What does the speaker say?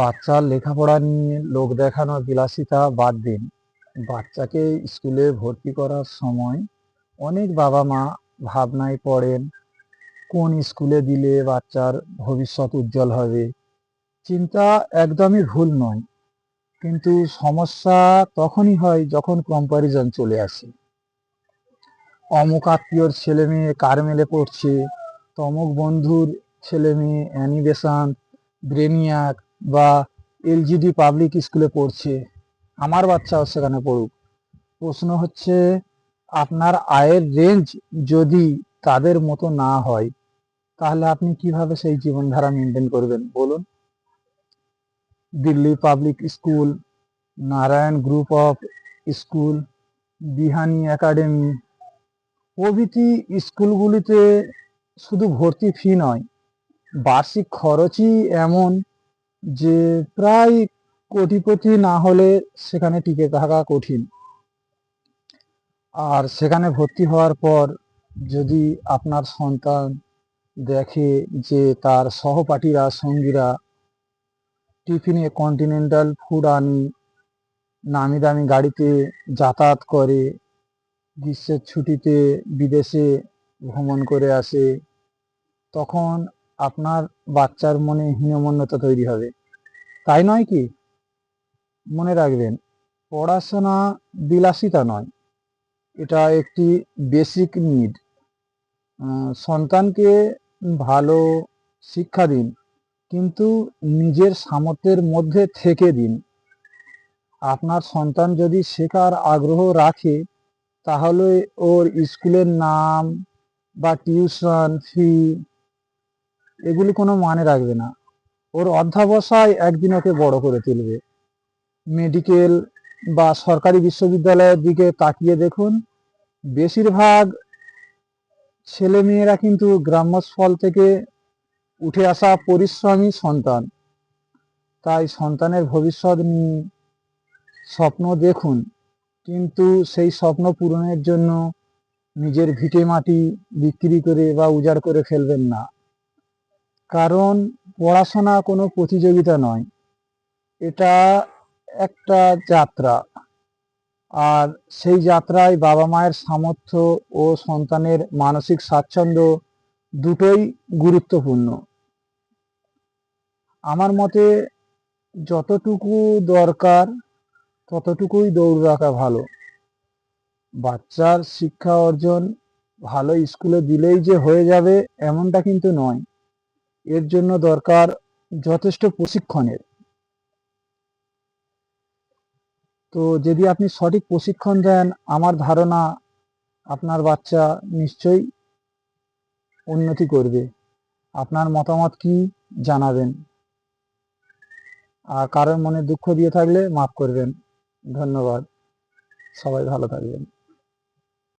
বাচ্চার লেখাপড়া নিয়ে লোক দেখানো বিলাসিতা বাদ দিন। বাচ্চাকে স্কুলে ভর্তি করার সময় অনেক বাবা মা ভাবনায় পড়েন, কোন স্কুলে দিলে বাচ্চার ভবিষ্যৎ উজ্জ্বল হবে? চিন্তা একদমই ভুল নয়, কিন্তু সমস্যা তখনই হয় যখন কম্প্যারিজন চলে আসে। অমুক আত্মীয়র ছেলে মেয়ে কারমেলে পড়ছে, তমুক বন্ধুর ছেলে মেয়ে অ্যানিবেশন ব্রেনিয়াক বা এলজিডি পাবলিক স্কুলে পড়ছে, আমার বাচ্চাও সেখানে পড়ুক। প্রশ্ন হচ্ছে, আপনার আয়ের রেঞ্জ যদি তাদের মতো না হয়, তাহলে আপনি কীভাবে সেই জীবনধারা মেনটেন করবেন? বলুন। Delhi public school Narayan group of school Bihani academy প্রভৃতি স্কুলগুলিতে শুধু ভর্তি ফি নয়, বার্ষিক খরচই এমন যে প্রায় কোটিপতি না হলে সেখানে টিকে থাকা কঠিন। আর সেখানে ভর্তি হওয়ার পর যদি আপনার সন্তান দেখে যে তার সহপাঠীরা, সঙ্গীরা টিফিনে কন্টিনেন্টাল ফুড আনি, নামি দামি গাড়িতে যাতায়াত করে, গ্রীষ্মের ছুটিতে বিদেশে ভ্রমণ করে আসে, তখন আপনার বাচ্চার মনে হীনমন্যতা তৈরি হবে। তাই নয় কি? মনে রাখবেন, পড়াশোনা বিলাসিতা নয়। এটা একটি বেসিক নিড সন্তানকে ভালো শিক্ষা দিন, কিন্তু নিজের সামর্থ্যের মধ্যে থেকে দিন। আপনার সন্তান যদি শেখার আগ্রহ রাখে, তাহলে ওর স্কুলের নাম বা টিউশন ফি এগুলি কোনো মানে রাখবে না। ওর অধ্যাবসায় একদিন ওকে বড় করে তুলবে। মেডিকেল বা সরকারি বিশ্ববিদ্যালয়ের দিকে তাকিয়ে দেখুন, বেশিরভাগ ছেলে মেয়েরা কিন্তু গ্রাম্যস্থল থেকে উঠে আসা পরিশ্রমী সন্তান। তাই সন্তানের ভবিষ্যৎ নিয়ে স্বপ্ন দেখুন, কিন্তু সেই স্বপ্ন পূরণের জন্য নিজের ভিটে মাটি বিক্রি করে বা উজাড় করে ফেলবেন না। কারণ পড়াশোনা কোনো প্রতিযোগিতা নয়। এটা একটা যাত্রা। আর সেই যাত্রায় বাবা মায়ের সামর্থ্য ও সন্তানের মানসিক স্বাচ্ছন্দ্য দুটোই গুরুত্বপূর্ণ। আমার মতে যতটুকু দরকার ততটুকুই দৌড় রাখা ভালো। বাচ্চার শিক্ষা অর্জন ভালো স্কুলে দিলেই যে হয়ে যাবে এমনটা কিন্তু নয়। এর জন্য দরকার যথেষ্ট প্রশিক্ষণের। তো যদি আপনি সঠিক প্রশিক্ষণ দেন, আমার ধারণা আপনার বাচ্চা নিশ্চয়ই উন্নতি করবে। আপনার মতামত কি জানাবেন? আর কারোর মনে দুঃখ দিয়ে থাকলে মাফ করবেন। ধন্যবাদ। সবাই ভালো থাকবেন।